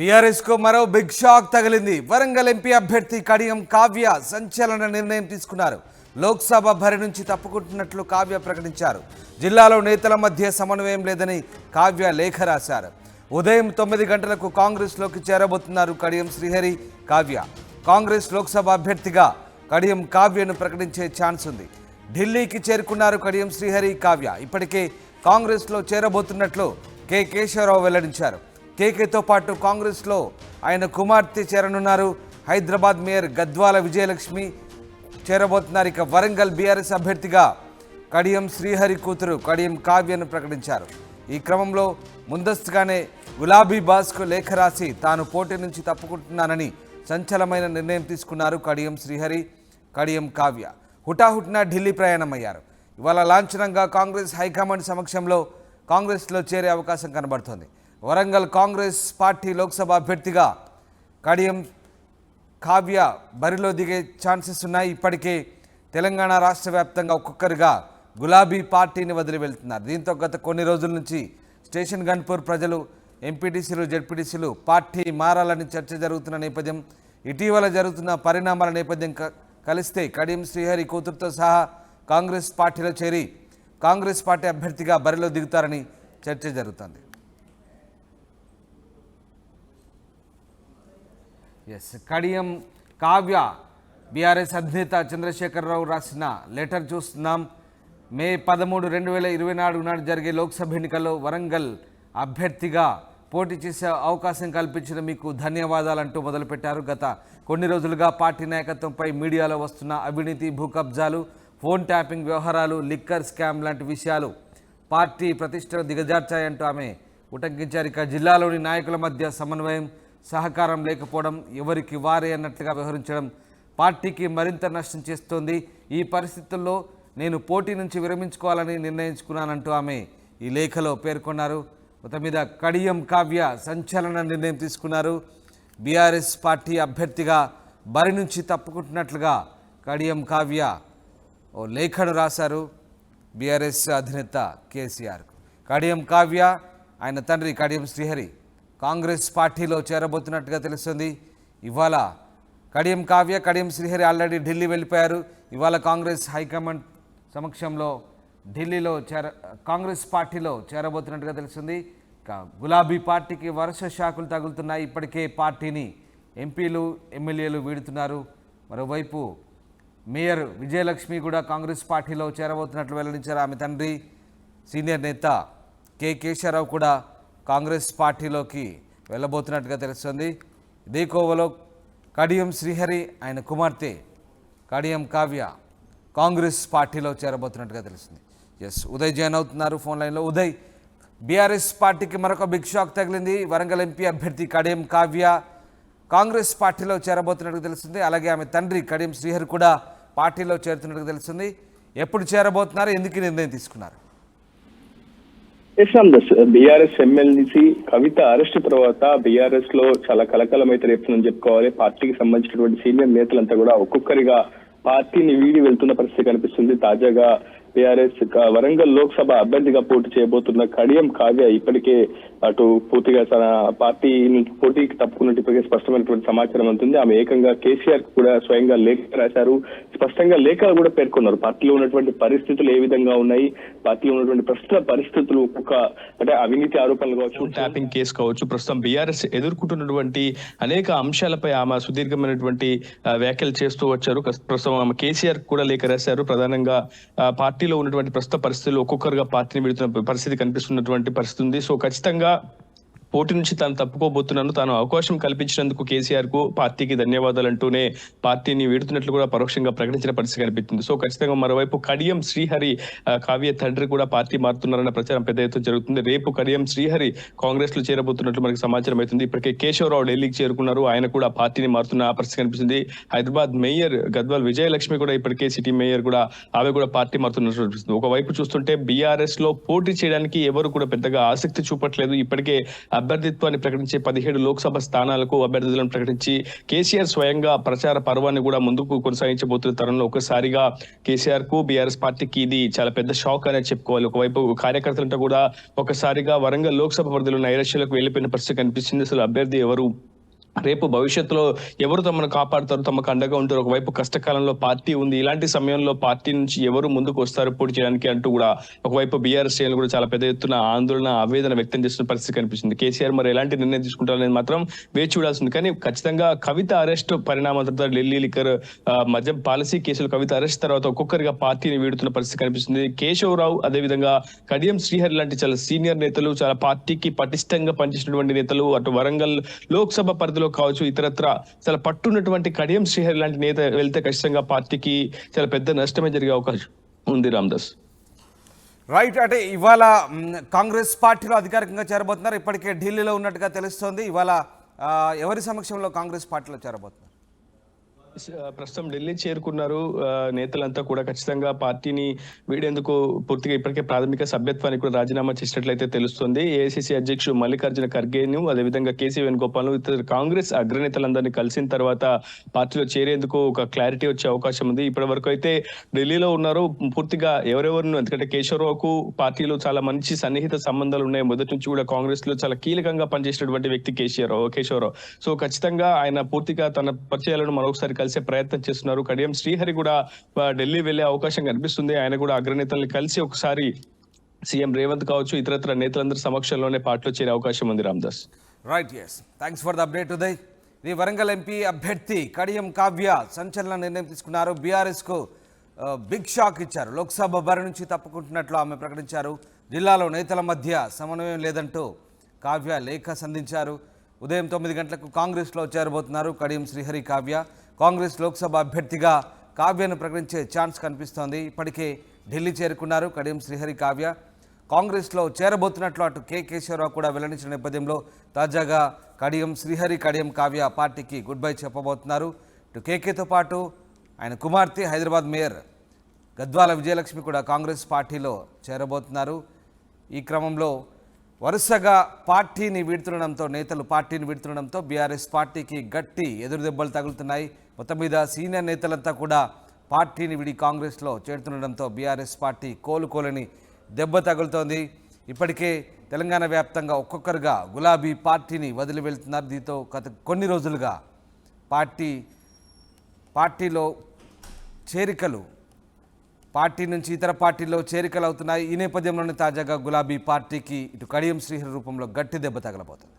బీఆర్ఎస్కు మరో big shock తగిలింది. వరంగల్ ఎంపీ అభ్యర్థి కడియం కావ్య సంచలన నిర్ణయం తీసుకున్నారు. లోక్సభ భరి నుంచి తప్పుకుంటున్నట్లు కావ్య ప్రకటించారు. జిల్లాలో నేతల మధ్య సమన్వయం లేదని కావ్య లేఖ రాశారు. ఉదయం తొమ్మిది గంటలకు కాంగ్రెస్లోకి చేరబోతున్నారు కడియం శ్రీహరి కావ్య. కాంగ్రెస్ లోక్సభ అభ్యర్థిగా కడియం కావ్యను ప్రకటించే ఛాన్స్ ఉంది. ఢిల్లీకి చేరుకున్నారు కడియం శ్రీహరి కావ్య. ఇప్పటికే కాంగ్రెస్లో చేరబోతున్నట్లు కె. కేశవరావు వెల్లడించారు. కేకేతో పాటు కాంగ్రెస్లో ఆయన కుమార్తె చేరనున్నారు. హైదరాబాద్ మేయర్ గద్వాల విజయలక్ష్మి చేరబోతున్నారు. ఇక వరంగల్ బీఆర్ఎస్ అభ్యర్థిగా కడియం శ్రీహరి కూతురు కడియం కావ్యను ప్రకటించారు. ఈ క్రమంలో ముందస్తుగానే గులాబీ బాస్కు లేఖ రాసి తాను పోటీ నుంచి తప్పుకుంటున్నానని సంచలమైన నిర్ణయం తీసుకున్నారు కడియం శ్రీహరి కడియం కావ్య. హుటాహుటిన ఢిల్లీ ప్రయాణమయ్యారు. ఇవాళ లాంఛనంగా కాంగ్రెస్ హైకమాండ్ సమక్షంలో కాంగ్రెస్లో చేరే అవకాశం కనబడుతోంది. వరంగల్ కాంగ్రెస్ పార్టీ లోక్సభ అభ్యర్థిగా కడియం కావ్య బరిలో దిగే ఛాన్సెస్ ఉన్నాయి. ఇప్పటికే తెలంగాణ రాష్ట్ర వ్యాప్తంగా ఒక్కొక్కరుగా గులాబీ పార్టీని వదిలి వెళ్తున్నారు. దీంతో గత కొన్ని రోజుల నుంచి స్టేషన్ గన్పూర్ ప్రజలు ఎంపీటీసీలు జెడ్పీటీసీలు పార్టీ మారాలని చర్చ జరుగుతున్న నేపథ్యం ఇటీవల జరుగుతున్న పరిణామాల నేపథ్యం క- కలిస్తే కడియం శ్రీహరి కూతురుతో సహా కాంగ్రెస్ పార్టీలో చేరి కాంగ్రెస్ పార్టీ అభ్యర్థిగా బరిలో దిగుతారని చర్చ జరుగుతోంది. ఎస్ కడియం కావ్య బీఆర్ఎస్ అధినేత చంద్రశేఖరరావు రాసిన లెటర్ చూస్తున్నాం. మే పదమూడు రెండు వేల ఇరవై నాలుగు నాడు జరిగే లోక్సభ ఎన్నికల్లో వరంగల్ అభ్యర్థిగా పోటీ చేసే అవకాశం కల్పించిన మీకు ధన్యవాదాలంటూ మొదలుపెట్టారు. గత కొన్ని రోజులుగా పార్టీ నాయకత్వంపై మీడియాలో వస్తున్న అవినీతి భూ కబ్జాలు ఫోన్ ట్యాపింగ్ వ్యవహారాలు లిక్కర్ స్కామ్ లాంటి విషయాలు పార్టీ ప్రతిష్టను దిగజార్చాయంటూ ఆమె ఉటంకించారు. ఇక జిల్లాలోని నాయకుల మధ్య సమన్వయం సహకారం లేకపోవడం ఎవరికి వారే అన్నట్లుగా వ్యవహరించడం పార్టీకి మరింత నష్టం చేస్తోంది. ఈ పరిస్థితుల్లో నేను పోటీ నుంచి విరమించుకోవాలని నిర్ణయించుకున్నానంటూ ఆమె ఈ లేఖలో పేర్కొన్నారు. మొత్తం మీద కడియం కావ్య సంచలన నిర్ణయం తీసుకున్నారు. బీఆర్ఎస్ పార్టీ అభ్యర్థిగా బరి నుంచి తప్పుకుంటున్నట్లుగా కడియం కావ్య ఓ లేఖను రాశారు బీఆర్ఎస్ అధినేత కేసీఆర్ కడియం కావ్య ఆయన తండ్రి కడియం శ్రీహరి. కాంగ్రెస్ పార్టీలో చేరబోతున్నట్టుగా తెలుస్తుంది. ఇవాళ కడియం కావ్య కడియం శ్రీహరి ఆల్రెడీ ఢిల్లీ వెళ్ళిపోయారు. ఇవాళ కాంగ్రెస్ హైకమాండ్ సమక్షంలో ఢిల్లీలో చేర కాంగ్రెస్ పార్టీలో చేరబోతున్నట్టుగా తెలుస్తుంది. గులాబీ పార్టీకి వరుస షాకులు తగులుతున్నాయి. ఇప్పటికే పార్టీని ఎంపీలు ఎమ్మెల్యేలు వీడుతున్నారు. మరోవైపు మేయర్ విజయలక్ష్మి కూడా కాంగ్రెస్ పార్టీలో చేరబోతున్నట్లు వెల్లడించారు ఆమె తండ్రి. సీనియర్ నేత కె. కేశవరావు కూడా కాంగ్రెస్ పార్టీలోకి వెళ్ళబోతున్నట్టుగా తెలుస్తుంది. ఇదే కోవలో కడియం శ్రీహరి ఆయన కుమార్తె కడియం కావ్య కాంగ్రెస్ పార్టీలో చేరబోతున్నట్టుగా తెలుస్తుంది. ఎస్ ఉదయ్ జాయిన్ అవుతున్నారు ఫోన్ లైన్లో. ఉదయ్ బీఆర్ఎస్ పార్టీకి మరొక బిగ్ షాక్ తగిలింది. వరంగల్ ఎంపీ అభ్యర్థి కడియం కావ్య కాంగ్రెస్ పార్టీలో చేరబోతున్నట్టుగా తెలుస్తుంది. అలాగే ఆమె తండ్రి కడియం శ్రీహరి కూడా పార్టీలో చేరుతున్నట్టుగా తెలుస్తుంది. ఎప్పుడు చేరబోతున్నారు? ఎందుకు నిర్ణయం తీసుకున్నారు? Yashwant BRS MLC Kavitha arrest తర్వాత బీఆర్ఎస్లో చాలా కలకలం అయితే రేపుతుందని చెప్పుకోవాలి. పార్టీకి సంబంధించినటువంటి సీనియర్ నేతలంతా కూడా ఒక్కొక్కరిగా పార్టీని వీడి వెళ్తున్న పరిస్థితి కనిపిస్తుంది. తాజాగా టిఆర్ఎస్ వరంగల్ లోక్సభ అభ్యర్థిగా పోటీ చేయబోతున్న కడియం కావ్య ఇప్పటికే అటు పూర్తిగా తన పార్టీ పోటీకి తప్పుకున్నట్టు ఇప్పటికే స్పష్టమైనటువంటి సమాచారం ఉంటుంది ఆమె ఏకంగా కేసీఆర్ కూడా స్వయంగా లేఖ రాశారు. స్పష్టంగా లేఖలు కూడా పేర్కొన్నారు. పార్టీలో ఉన్నటువంటి పరిస్థితులు ఏ విధంగా ఉన్నాయి? పార్టీలో ఉన్నటువంటి ప్రస్తుత పరిస్థితులు ఒక్కొక్క అంటే అవినీతి ఆరోపణలు కావచ్చు ట్యాపింగ్ కేసు కావచ్చు. ప్రస్తుతం బీఆర్ఎస్ ఎదుర్కొంటున్నటువంటి అనేక అంశాలపై ఆమె సుదీర్ఘమైనటువంటి వ్యాఖ్యలు చేస్తూ వచ్చారు. ప్రస్తుతం ఆమె కేసీఆర్ కూడా లేఖ రాశారు. ప్రధానంగా ఆ, పార్టీలో ఉన్నటువంటి ప్రస్తుత పరిస్థితులు ఒక్కొక్కరుగా పార్టీని విడుతున్న పరిస్థితి కనిపిస్తున్నటువంటి పరిస్థితి ఉంది. సో ఖచ్చితంగా పోటీ నుంచి తాను తప్పుకోబోతున్నాను. తాను అవకాశం కల్పించినందుకు కేసీఆర్కు పార్టీకి ధన్యవాదాలు అంటూనే పార్టీని వీడుతున్నట్లు కూడా పరోక్షంగా ప్రకటించిన పరిస్థితి కనిపిస్తుంది. సో ఖచ్చితంగా మరోవైపు కడియం శ్రీహరి కావ్య తండ్రి కూడా పార్టీ మారుతున్నారన్న ప్రచారం పెద్ద ఎత్తున జరుగుతుంది. రేపు కడియం శ్రీహరి కాంగ్రెస్లో చేరబోతున్నట్లు మనకి సమాచారం అవుతుంది. ఇప్పటికే కేశవరావు ఢిల్లీకి చేరుకున్నారు. ఆయన కూడా పార్టీని మారుతున్న ఆ పరిస్థితి కనిపిస్తుంది. హైదరాబాద్ మేయర్ గద్వాల్ విజయలక్ష్మి కూడా ఇప్పటికే సిటీ మేయర్ కూడా ఆమె కూడా పార్టీ మారుతున్నట్లు కనిపిస్తుంది. ఒకవైపు చూస్తుంటే బీఆర్ఎస్లో పోటీ చేయడానికి ఎవరు కూడా పెద్దగా ఆసక్తి చూపట్లేదు. ఇప్పటికే అభ్యర్థిత్వాన్ని ప్రకటించి పదిహేడు లోక్సభ స్థానాలకు అభ్యర్థులను ప్రకటించి కేసీఆర్ స్వయంగా ప్రచార పర్వాన్ని కూడా ముందుకు కొనసాగించబోతున్న తరుణంలో ఒకసారిగా కేసీఆర్కు బీఆర్ఎస్ పార్టీకి ఇది చాలా పెద్ద షాక్ అనేది చెప్పుకోవాలి. ఒకవైపు కార్యకర్తలంతా కూడా ఒకసారిగా వరంగల్ లోక్సభ పరిధిలో నైరాశ్యాలకు వెళ్ళిపోయిన పరిస్థితి కనిపిస్తుంది. అసలు అభ్యర్థి ఎవరు? రేపు భవిష్యత్తులో ఎవరు తమను కాపాడుతారు తమకు అండగా ఉంటారు ఒకవైపు కష్టకాలంలో పార్టీ ఉంది ఇలాంటి సమయంలో పార్టీ నుంచి ఎవరు ముందుకు వస్తారు పోటీ చేయడానికి అంటూ కూడా ఒకవైపు బీఆర్ఎస్ శ్రేణులు కూడా చాలా పెద్ద ఎత్తున ఆందోళన ఆవేదన వ్యక్తం చేస్తున్న పరిస్థితి కనిపిస్తుంది. కేసీఆర్ మరి ఎలాంటి నిర్ణయం తీసుకుంటారనేది మాత్రం వేచి చూడాల్సింది. కానీ ఖచ్చితంగా కవిత అరెస్ట్ పరిణామం తర్వాత ఢిల్లీ లిక్కర్ మద్యం పాలసీ కేసులు కవిత అరెస్ట్ తర్వాత ఒక్కొక్కరిగా పార్టీని వీడుతున్న పరిస్థితి కనిపిస్తుంది. కేశవరావు అదేవిధంగా కడియం శ్రీహరి లాంటి చాలా సీనియర్ నేతలు చాలా పార్టీకి పటిష్టంగా పనిచేసినటువంటి నేతలు అటు వరంగల్ లోక్సభ పరిధిలో కావచ్చు ఇతరత్ర చాలా పట్టున్నటువంటి కడియం శ్రీహరి లాంటి నేత వెళ్తే ఖచ్చితంగా పార్టీకి చాలా పెద్ద నష్టమే జరిగే అవకాశం ఉంది రామ్దాస్. రైట్ అంటే ఇవాళ కాంగ్రెస్ పార్టీలో అధికారికంగా చేరబోతున్నారు. ఇప్పటికే ఢిల్లీలో ఉన్నట్టుగా తెలుస్తోంది. ఇవాళ ఎవరి సమక్షంలో కాంగ్రెస్ పార్టీలో చేరబోతున్నారు? ప్రస్తుతం ఢిల్లీ చేరుకున్నారు. నేతలంతా కూడా ఖచ్చితంగా పార్టీని వీడేందుకు పూర్తిగా ఇప్పటికే ప్రాథమిక సభ్యత్వానికి కూడా రాజీనామా చేసినట్లయితే తెలుస్తుంది. ఏఐసిసి అధ్యక్షుడు మల్లికార్జున ఖర్గేను అదేవిధంగా కేసీ వేణుగోపాల్ ఇతర కాంగ్రెస్ అగ్రనేతలందరినీ కలిసిన తర్వాత పార్టీలో చేరేందుకు ఒక క్లారిటీ వచ్చే అవకాశం ఉంది. ఇప్పటి వరకు అయితే ఢిల్లీలో ఉన్నారు. పూర్తిగా ఎవరెవరిను ఎందుకంటే కేశవరావుకు పార్టీలో చాలా మంచి సన్నిహిత సంబంధాలు ఉన్నాయి. మొదటి నుంచి కూడా కాంగ్రెస్లో చాలా కీలకంగా పనిచేసినటువంటి వ్యక్తి కేసీఆర్ కేశవరావు. సో ఖచ్చితంగా ఆయన పూర్తిగా తన పరిచయాలను మరొకసారి కలిసి ప్రయత్నం చేస్తున్నారు. కడియం శ్రీహరి కూడా ఢిల్లీ వెళ్ళే అవకాశం కనిపిస్తుంది. ఆయన కూడా అగ్రనేతల్ని కలిసి ఒకసారి సీఎం రేవంత్ కావచ్చు ఇతరత్ర నేతలందరి సమక్షంలోనే పార్టీలో చేరే అవకాశం ఉంది Ramdas. Right yes thanks for the update Uday ఇది వరంగల్ ఎంపీ అభ్యర్థి కడియం కావ్య సంచలన నిర్ణయం తీసుకున్నారు. బీఆర్ఎస్కు బిగ్ షాక్ ఇచ్చారు. లోక్సభ బరి నుంచి తప్పుకుంటున్నట్లు ఆమె ప్రకటించారు. జిల్లాలో నేతల మధ్య సమన్వయం లేదంటూ కావ్య లేఖ సంధించారు. ఉదయం తొమ్మిది గంటలకు కాంగ్రెస్లో చేరబోతున్నారు కడియం శ్రీహరి కావ్య. కాంగ్రెస్ లోక్సభ అభ్యర్థిగా కావ్యను ప్రకటించే ఛాన్స్ కనిపిస్తోంది. ఇప్పటికే ఢిల్లీ చేరుకున్నారు కడియం శ్రీహరి కావ్య. కాంగ్రెస్లో చేరబోతున్నట్లు అటు కె కేశవరావు కూడా వెల్లడించిన నేపథ్యంలో తాజాగా కడియం శ్రీహరి కడియం కావ్య పార్టీకి గుడ్ బై చెప్పబోతున్నారు. ఇటు కేకేతో పాటు ఆయన కుమార్తె హైదరాబాద్ మేయర్ గద్వాల విజయలక్ష్మి కూడా కాంగ్రెస్ పార్టీలో చేరబోతున్నారు. ఈ క్రమంలో వరుసగా పార్టీని వీడుతుండడంతో నేతలు పార్టీని వీడుతుండడంతో బీఆర్ఎస్ పార్టీకి గట్టి ఎదురు దెబ్బలు తగులుతున్నాయి. మొత్తం మీద సీనియర్ నేతలంతా కూడా పార్టీని విడి కాంగ్రెస్లో చేరుతుండడంతో బీఆర్ఎస్ పార్టీ కోలుకోలేని దెబ్బ తగులుతోంది. ఇప్పటికే తెలంగాణ వ్యాప్తంగా ఒక్కొక్కరుగా గులాబీ పార్టీని వదిలి వెళ్తున్నారు. దీంతో గత కొన్ని రోజులుగా పార్టీ పార్టీలో చేరికలు పార్టీ నుంచి ఇతర పార్టీల్లో చేరికలు అవుతున్నాయి. ఈ నేపథ్యంలోనే తాజాగా గులాబీ పార్టీకి ఇటు కడియం శ్రీహరి రూపంలో గట్టి దెబ్బ తగలబోతుంది.